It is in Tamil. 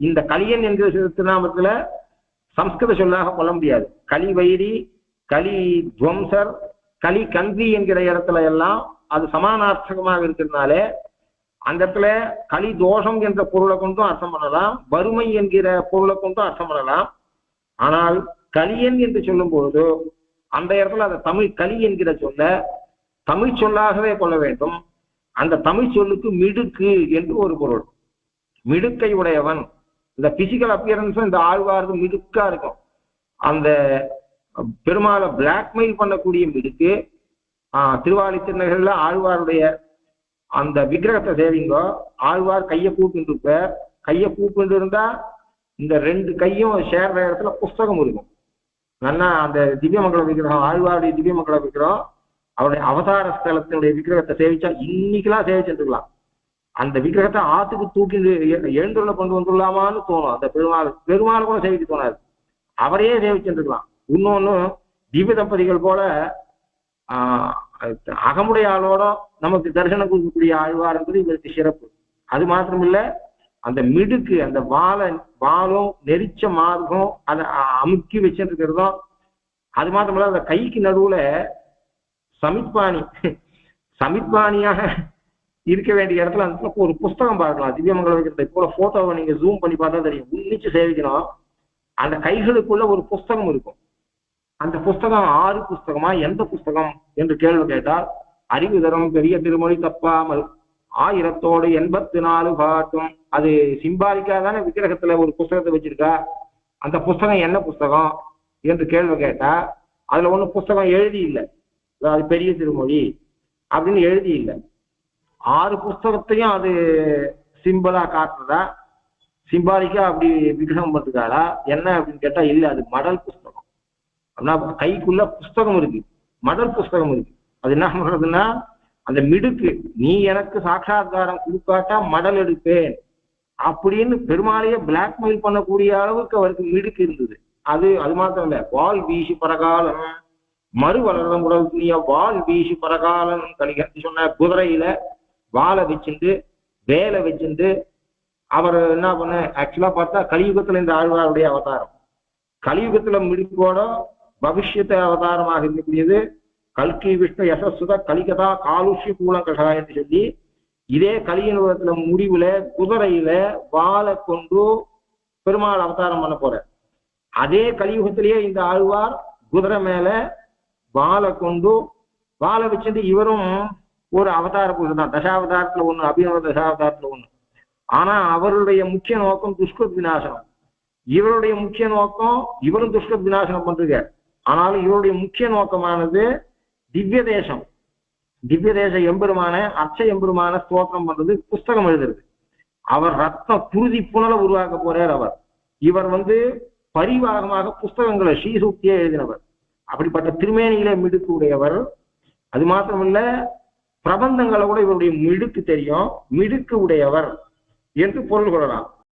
இந்த கலியன் என்கிற திருநாமத்துல சம்ஸ்கிருத சொல்லாக கொள்ள முடியாது. கலி வைரி கலி துவம்சர் கலி கந்தி என்கிற இடத்துல எல்லாம் அது சமானார்த்தகமாக இருக்கிறதுனாலே அந்த இடத்துல கலி தோஷம் என்ற பொருளை கொண்டும் அர்த்தம் பண்ணலாம். வறுமை என்கிற பொருளை கொண்டும் அர்த்தம் பண்ணலாம். ஆனால் கலியன் என்று சொல்லும் பொழுது அந்த இடத்துல அந்த தமிழ் கலி என்கிற சொல்ல தமிழ் சொல்லாகவே கொள்ள வேண்டும். அந்த தமிழ் சொல்லுக்கு மிடுக்கு என்று ஒரு பொருள். மிடுக்கை உடையவன். இந்த பிசிக்கல் அப்பியரன்ஸும் இந்த ஆழ்வார்க்கும் மிடுக்கா இருக்கும். அந்த பெருமாளை பிளாக்மெயில் பண்ணக்கூடிய மிடுக்கு ஆஹ் திருவாலி ஆழ்வாருடைய அந்த விக்கிரகத்தை சேவிங்கோ ஆழ்வார் கையை கூப்பிட்டு இருப்ப கையை கூப்பிட்டு இருந்தா இந்த ரெண்டு கையும் சேர்ற இடத்துல புஸ்தகம் இருக்கும். நல்லா அந்த திவ்யமங்கல விக்கிரகம் ஆழ்வாருடைய திவ்யமங்கல விக்கிரகம் அவருடைய அவதார ஸ்தலத்தினுடைய விக்கிரகத்தை சேவிச்சா இன்னைக்கெல்லாம் சேவிச்சுருக்கலாம் அந்த விக்கிரகத்தை ஆத்துக்கு தூக்கி எழுந்துள்ள கொண்டு வந்துடலாமான்னு தோணும். அந்த பெருமாள் பெருமாள் கூட சேவிக்க தோணாது அவரையே சேவிச்சுருக்கலாம் இன்னொன்னு திவ்ய தம்பதிகள் போல ஆஹ் அகமுடைய ஆளோட நமக்கு தரிசனம் கொடுக்கக்கூடிய ஆழ்வார் என்பது இவருக்கு சிறப்பு. அது மாத்திரம் இல்ல அந்த மிடுக்கு அந்த வாழை வாழும் நெரிச்ச மார்க்கம் அதை அமுக்கி வச்சிருக்கிறதும் அது மாத்திரம் இல்ல அந்த கைக்கு நடுவுல சமிப்பாணி சமிப்பாணியாக இருக்க வேண்டிய இடத்துல அந்த இடத்துல ஒரு புஸ்தகம் பார்க்கலாம். திவ்யமங்கலம் வைக்கிறது இப்போ போட்டோவை நீங்க ஜூம் பண்ணி பார்த்தா தெரியும். உன்னிச்சு சேவிக்கணும். அந்த கைகளுக்குள்ள ஒரு புஸ்தகம் இருக்கும். அந்த புஸ்தகம் ஆறு புஸ்தகமா எந்த புஸ்தகம் என்று கேள்வி கேட்டால் அறிவுதரம் பெரிய திருமொழி தப்பாமல் ஆயிரத்தோடு எண்பத்தி நாலு பாட்டும். அது சிம்பாலிக்கா தானே விக்கிரகத்துல ஒரு புஸ்தகத்தை வச்சிருக்கா? அந்த புஸ்தகம் என்ன புஸ்தகம் என்று கேள்வி கேட்டா அதுல ஒண்ணு புஸ்தகம் எழுதி இல்லை. அது பெரிய திருமொழி அப்படின்னு எழுதி இல்லை. ஆறு புஸ்தகத்தையும் அது சிம்பிளா காட்டுறதா? சிம்பாலிக்கா அப்படி விக்கிரகம் பண்றாளா என்ன அப்படின்னு கேட்டா இல்ல அது மடல் புஸ்தகம். அப்படின்னா கைக்குள்ள புஸ்தகம் இருக்கு. மடல் புஸ்தகம் இருக்கு. அது என்ன பண்றதுன்னா அந்த மிடுக்கு நீ எனக்கு சாட்சாத்காரம் கொடுக்காட்டா மடல் எடுப்பேன். அப்படின்னு பெருமாளையே பிளாக்மெயில் பண்ணக்கூடிய அளவுக்கு அவருக்கு மிடுக்கு இருந்தது. அது அது மாத்திரம் இல்ல வால் வீசி பரகாலம் மறு வளர்ந்த உடல் துணிய வால் வீசி பரகாலம் கலிகத்தி சொன்ன குதிரையில வாழை வச்சுட்டு வேலை வச்சுட்டு அவர் என்ன பண்ண ஆக்சுவலா பார்த்தா கலியுகத்துல இந்த ஆழ்வாருடைய அவதாரம். கலியுகத்துல மிடுக்கோட பவிஷ்யத்தை அவதாரமாக இருக்கக்கூடியது கல்கி விஷ்ணு யசஸ்வத கலிகதா காலுஷ்ய கூலம் என்று சொல்லி இதே கலியுகத்துல முடிவுல குதிரையில வாழை கொண்டு பெருமாள் அவதாரம் பண்ண போற அதே கலியுகத்திலேயே இந்த ஆழ்வார் குதிரை மேல வாழை கொண்டு வாழை வச்சுட்டு இவரும் ஒரு அவதார புருஷன் தான். தசாவதாரத்துல ஒண்ணு அபிநவ தசாவதாரத்துல ஒண்ணு. ஆனா அவருடைய முக்கிய நோக்கம் துஷ்கத் விநாசனம். இவருடைய முக்கிய நோக்கம் இவரும் துஷ்கத் விநாசனம் பண்றீங்க. ஆனாலும் இவருடைய முக்கிய நோக்கமானது திவ்ய தேசம். திவ்ய தேச எம்பெருமான அர்ச்ச எம்பெருமான ஸ்தோத்திரம் பண்றது புஸ்தகம் எழுதுறது. அவர் ரத்ன குருதி புனலை உருவாக்க போறார் அவர். இவர் வந்து பரிவாகமாக புஸ்தகங்களை ஸ்ரீசூக்தியை எழுதினவர். அப்படிப்பட்ட திருமேனியில மிடுக்கு உடையவர் அது மாத்திரமல்ல பிரபந்தங்களை கூட இவருடைய மிடுக்கு தெரியும் மிடுக்கு உடையவர் என்று பொருள் கொள்ளலாம்.